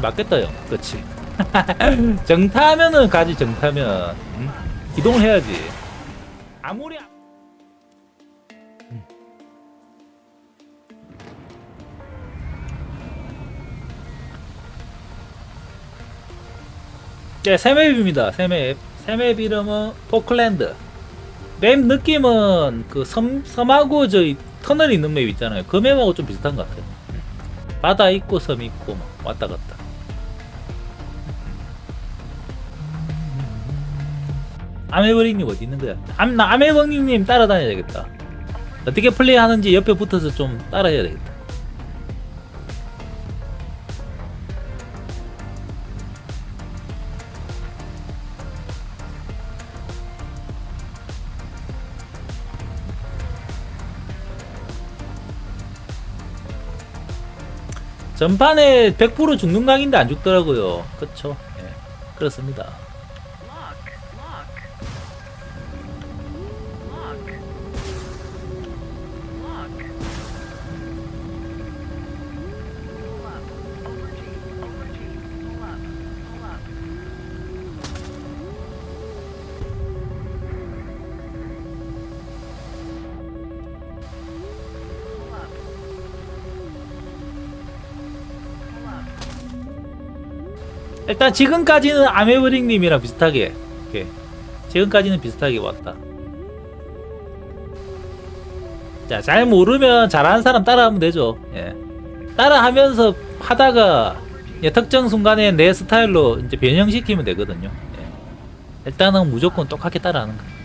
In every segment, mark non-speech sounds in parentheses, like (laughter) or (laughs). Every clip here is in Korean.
맞겠다 형 그렇지 (laughs) 정타면은 가지 정타면 응? 기동을 해야지 아무리 안- 음. 네, 세맵입니다. 세맵. 세맵 이름은 포클랜드. 맵 느낌은 그 섬, 섬하고 저희 터널 있는 맵 있잖아요. 그 맵하고 좀 비슷한 것 같아요. 바다 있고 섬 있고 막 왔다 갔다. 아메버링님 어디 있는 거야? 암, 나 아메버링님 따라다녀야겠다. 어떻게 플레이하는지 옆에 붙어서 좀 따라해야 되겠다. 전판에 100% 죽는 각인데 안 죽더라고요. 그쵸? 예, 그렇습니다. 일단 지금까지는 아메브링님이랑 비슷하게 이렇게 지금까지는 비슷하게 왔다. 자, 잘 모르면 잘하는 사람 따라하면 되죠. 예. 따라하면서 하다가 예, 특정 순간에 내 스타일로 이제 변형시키면 되거든요. 예. 일단은 무조건 똑같게 따라하는 거. Roll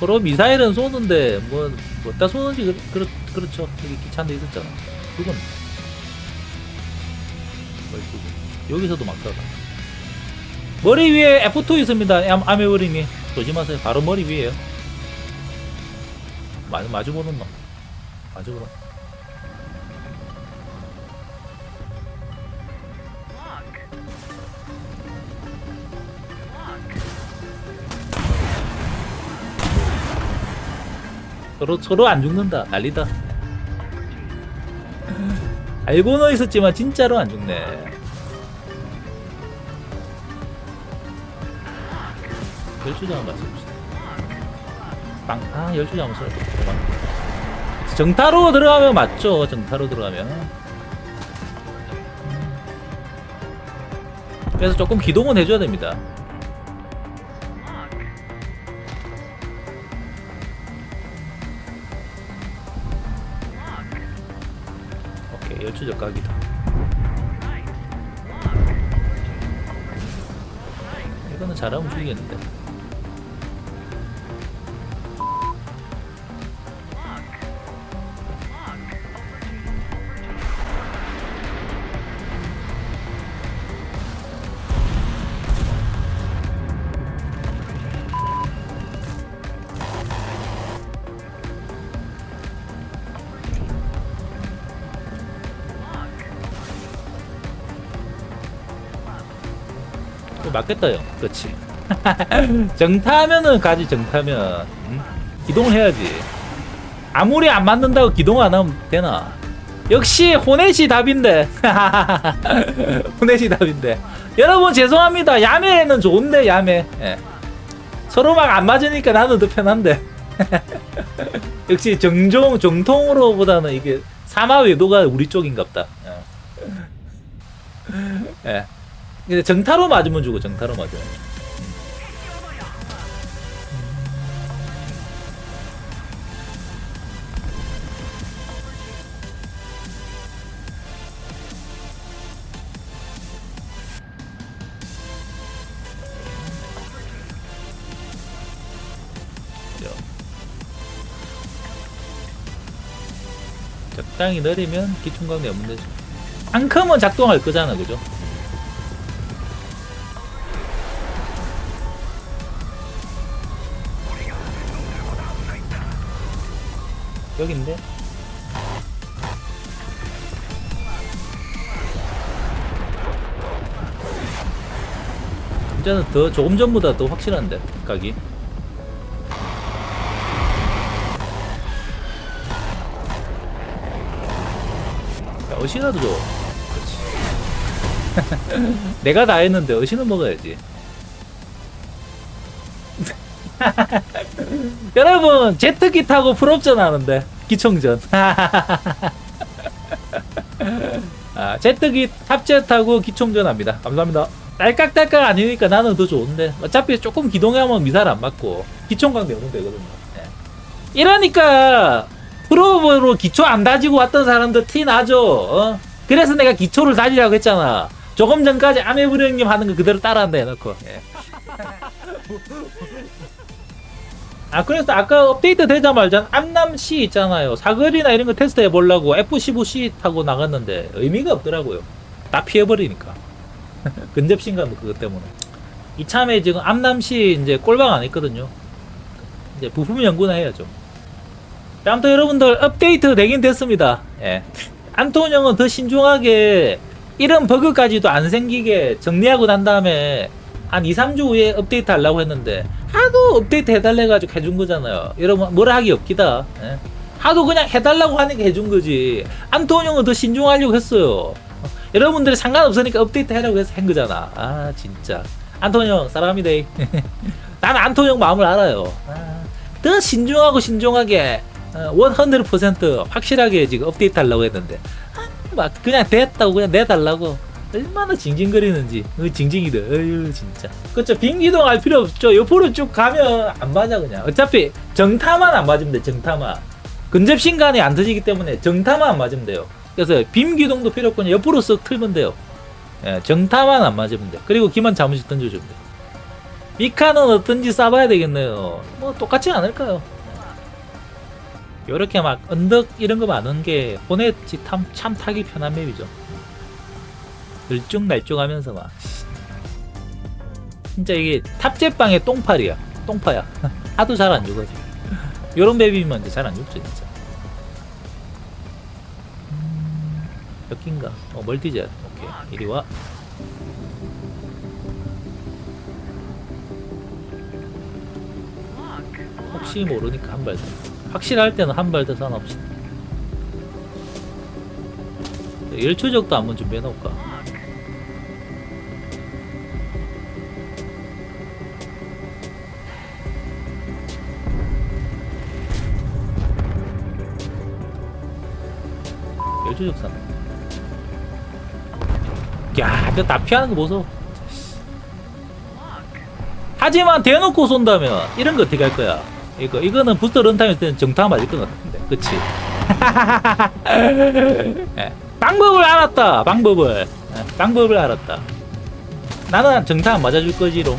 그로 미사일은 쏘는데 뭐 뭐다 쏘는지 그, 그렇 그렇죠. 여기 기차 한대 있었잖아. 그건. 여기서도 막 쏴다 머리 위에 F2 있습니다. 암- 아메버리니 조심하세요. 바로 머리 위에요. 마주 마주 보는 놈. 마주 보는 서로 서로 안 죽는다. 난리다. 알고는 있었지만 진짜로 안 죽네. 열주장 맞춰봅시다. 빵아 열주장 한번 쏘 정타로 들어가면 맞죠. 정타로 들어가면. 그래서 조금 기동은 해줘야 됩니다 열주적 각이다. 이거는 잘하면 죽이겠는데 맞겠다 형 그렇지. (laughs) 정타면은 가지 정타면. 응? 기동을 해야지. 아무리 안 맞는다고 기동 안 하면 되나? 역시 호넷이 답인데. (laughs) 호넷이 답인데. 여러분 죄송합니다. 야매는 좋은데 야매. 예. 서로 막 안 맞으니까 나는 더 편한데. (laughs) 역시 정종 정통으로 보다는 이게 사마 외도가 우리 쪽인갑다. 예. 예. 근데 정타로 맞으면 주고 정타로 자, 적당히 내리면 기충각 내면 되죠. 앙큼은 작동할 거잖아, 그죠? 여긴데? 이제는 더 조금 전보다 더 확실한데 각이? 야, 어시라도 줘 그렇지. (laughs) 내가 다 했는데 어시는 먹어야지 (laughs) 여러분 제트기 타고 풀옵전 하는데 기총전 (laughs) 아, 제트기 탑재 타고 기총전 합니다 감사합니다 딸깍딸깍 아니니까 나는 더 좋은데 어차피 조금 기동하면 미사일 안 맞고 기총각 내면 되거든요 예. 이러니까 프로브로 기초 안 다지고 왔던 사람들 티 나죠 어? 그래서 내가 기초를 다지라고 했잖아 조금 전까지 아메브리 형님 하는 거 그대로 따라한다 해놓고 예. (laughs) 아 그래서 아까 업데이트 되자마자 암남C 있잖아요 사거리나 이런 거 테스트 해보려고 F15C 타고 나갔는데 의미가 없더라고요 다 피해버리니까 (laughs) 근접신가 뭐 그것 때문에 이참에 지금 암남시 이제 꼴방 안 했거든요. 이제 부품 연구나 해야죠. 자, 아무튼 여러분들 업데이트 되긴 됐습니다. 예. 안톤 형은 더 신중하게 이런 버그까지도 안 생기게 정리하고 난 다음에 한 2, 3주 후에 업데이트 하려고 했는데 하도 업데이트 해달래 가지고 해준 거잖아요. 여러분 뭐라 하기 없기다. 예. 하도 그냥 해달라고 하니까 해준 거지. 형은 더 신중하려고 했어요. (laughs) 여러분들이 상관없으니까 업데이트 하라고 해서 한 거잖아. 아, 진짜. 형, 사랑합니다. (laughs) 안톤 형 마음을 알아요. 아, 더 신중하고 신중하게, 어, 100% 확실하게 지금 업데이트 하려고 했는데, 아, 막, 그냥 됐다고 그냥 내달라고. 얼마나 징징거리는지. 어, 징징이다. 어휴, 진짜. 그쵸. 빙기동 할 필요 없죠. 옆으로 쭉 가면 안 맞아, 그냥. 어차피 정타만 안 맞으면 돼, 정타만. 근접 신간이 안 터지기 때문에 정타만 안 맞으면 돼요. 그래서 빔 기동도 필요 없고 옆으로 쓱 틀면 돼요. 예, 정타만 안 맞으면 돼. 그리고 기만 자무시 던져주면 돼. 미카는 어떤지 싸봐야 되겠네요. 뭐 똑같지 않을까요? 요렇게 막 언덕 이런 거 많은 게 호넷지 탐, 참 타기 편한 맵이죠. 들쭉날쭉하면서 막 진짜 이게 탑재방의 똥팔이야. 똥파야. (laughs) 하도 잘 안 죽어지. 요런 맵이면 이제 잘 안 죽죠 진짜. 몇 개인가? 어, 멀티젯. 오케이. 이리 와. Look. 혹시 모르니까 한 발 더. 확실할 때는 한 발 더 사놓읍시다. 1초적도 한번 준비해 놓을까? 사네. 야, 저다 피하는 거 보소. 하지만 대놓고 쏜다면 이런 거 어떻게 할 거야? 이거 이거는 부스터 런타임 때는 정타 맞을 것 같은데, 그치? (laughs) 예, 방법을 알았다. 방법을 예, 방법을 알았다. 나는 정타 안 맞아줄 거지롱.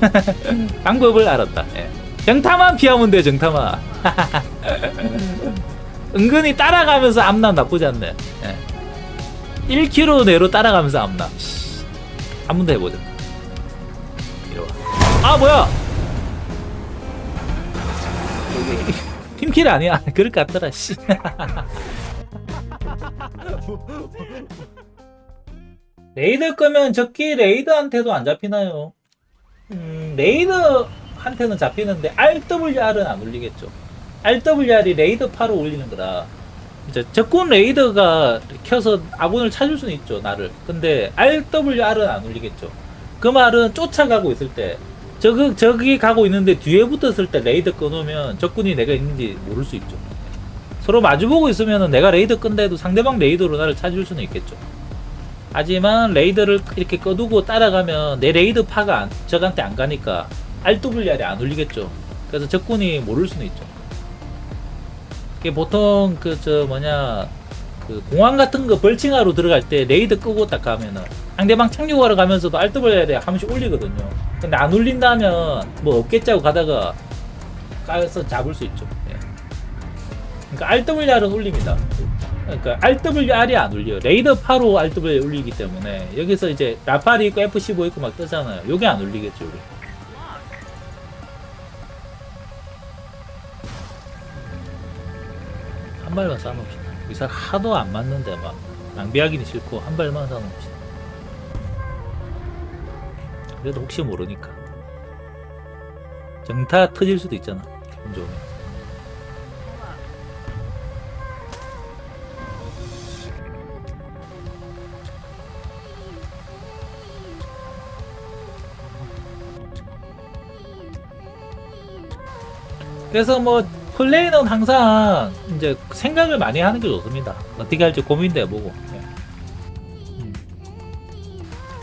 (laughs) 방법을 알았다. 예. 정타만 피하면 돼, 정타만. (laughs) 은근히 따라가면서 암남 나쁘지 않네. 예. 1km 내로 따라가면서 암남. 한번 더 해보자. 이리 와. 아 뭐야? (laughs) 팀킬 아니야? (laughs) 그럴 것 같더라. 씨. (laughs) 레이더 끄면 적기 레이더한테도 안 잡히나요? 음, 레이더한테는 잡히는데 RWR은 안 울리겠죠. RWR이 레이더 파로 울리는 거다. 이제 적군 레이더가 켜서 아군을 찾을 수는 있죠, 나를. 근데 RWR은 안 울리겠죠. 그 말은 쫓아가고 있을 때, 저기, 저기 가고 있는데 뒤에 붙었을 때 레이더 꺼놓으면 적군이 내가 있는지 모를 수 있죠. 서로 마주보고 있으면 내가 레이더 끈다 해도 상대방 레이더로 나를 찾을 수는 있겠죠. 하지만 레이더를 이렇게 꺼두고 따라가면 내 레이더 파가 안, 적한테 안 가니까 RWR이 안 울리겠죠. 그래서 적군이 모를 수는 있죠. 이게 보통 그 저 뭐냐 그 공항 같은 거 벌칭하러 들어갈 때 레이더 끄고 딱 가면은 상대방 착륙하러 가면서도 RWR에 한 번씩 울리거든요. 근데 안 울린다면 뭐 없겠지 하고 가다가 까서 잡을 수 있죠. 예. 그러니까 RWR은 울립니다. 그러니까 RWR이 안 울려요. 레이더 8호 RWR 울리기 때문에 여기서 이제 라팔이 있고 F15 있고 막 뜨잖아요. 요게 안 울리겠죠, 우리. 발만 싸놓읍시다. 의사 하도 안 맞는데 막 낭비하기는 싫고 한 발만 싸놓읍시다. 그래도 혹시 모르니까. 정타 터질 수도 있잖아. 기분 좋으면. 그래서 뭐 플레이는 항상 이제 생각을 많이 하는 게 좋습니다. 어떻게 할지 고민도 해보고. 예. 음.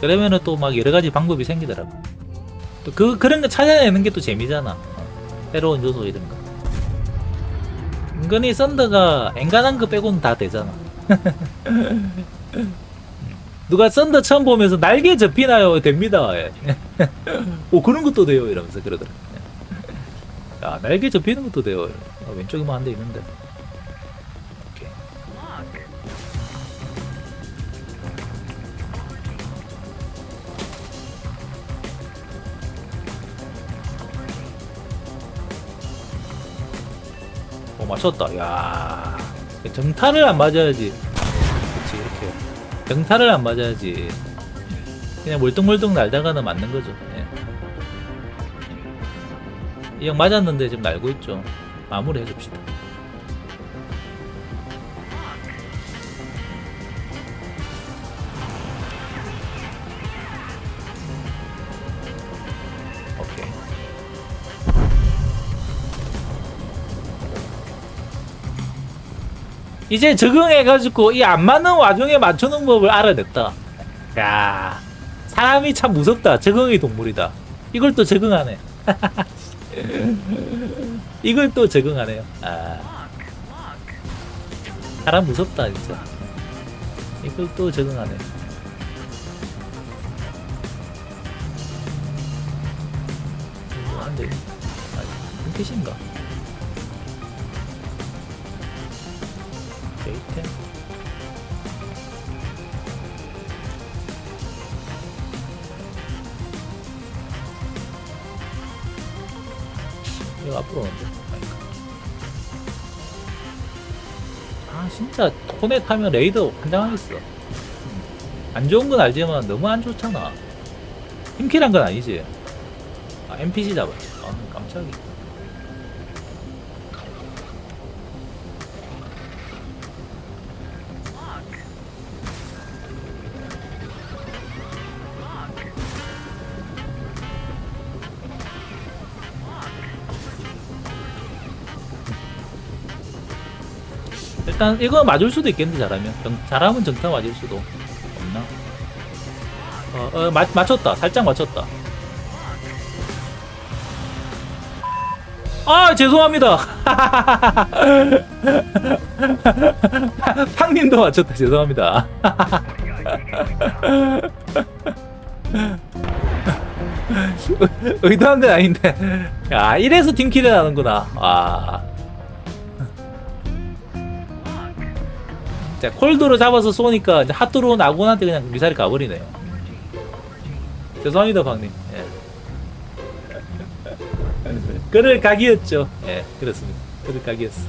그러면은 또 막 여러 가지 방법이 생기더라고. 또 그 그런 거 찾아내는 게 또 재미잖아. 어. 새로운 요소 이런 거. 은근히 썬더가 엔간한 거 빼고는 다 되잖아. (laughs) 누가 썬더 처음 보면서 날개 접히나요? 됩니다. 예. (laughs) 오 그런 것도 돼요. 이러면서 그러더라. 야 날개 접히는 것도 돼요. 아, 왼쪽에만 한 대 있는데. 오케이. 어 맞췄다. 야 정타를 안 맞아야지. 그렇지 이렇게 정타를 안 맞아야지. 그냥 멀뚱멀뚱 날다가는 맞는 거죠. 예. 이형 맞았는데 지금 날고 있죠. 마무리 해줍시다. 이제 적응해가지고 이 안 맞는 와중에 맞추는 법을 알아냈다. 야, 사람이 참 무섭다. 적응의 동물이다. 이걸 또 적응하네. (laughs) 이걸 또 적응하네요. 아, 사람 무섭다 진짜. 이걸 또 적응하네. 이거 안 돼. 아, 끝인가? 데이템. 이거 앞으로 오는데. 아닌가. 아 진짜 톤에 타면 레이더 환장하겠어. 음. 안 좋은 건 알지만 너무 안 좋잖아. 힘킬한 건 아니지. 아 NPC 잡았지. 아 깜짝이야. 일단 이거 맞을 수도 있겠는데 잘하면. 정, 잘하면 정타 맞을 수도 없나? 어, 어 맞, 맞췄다. 살짝 맞췄다. 아 죄송합니다. (laughs) 팡님도 맞췄다. 죄송합니다. (laughs) 의도한 건 아닌데. 야 이래서 팀킬을 하는구나. 아 자, 콜드로 잡아서 쏘니까 이제 핫도로 나군한테 그냥 미사일 가버리네요. 죄송합니다, 방님. 예. (laughs) 그럴 각이었죠. 예, 그렇습니다. 그럴 각이었어. 예.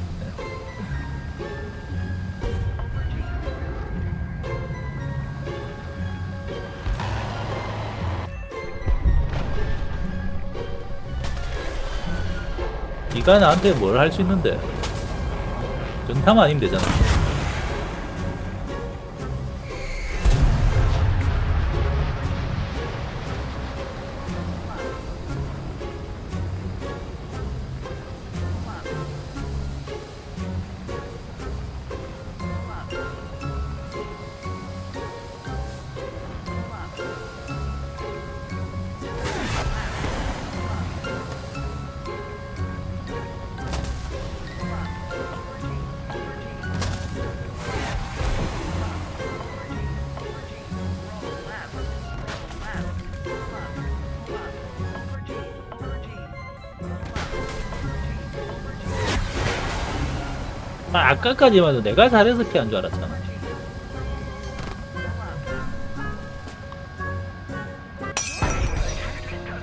네가 나한테 뭘 할 수 있는데? 전타만 아니면 되잖아. 아, 아까까지만 해도 내가 잘해서 피한 줄 알았잖아.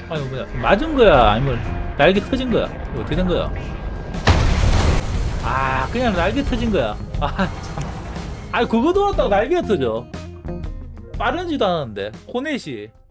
아니 뭐야? 맞은 거야? 아니면 날개 터진 거야? 이거 어떻게 된 거야? 아 그냥 날개 터진 거야. 아 참. 아니 그거 돌았다고 날개가 터져. 빠른지도 않았는데. 호넷이. 와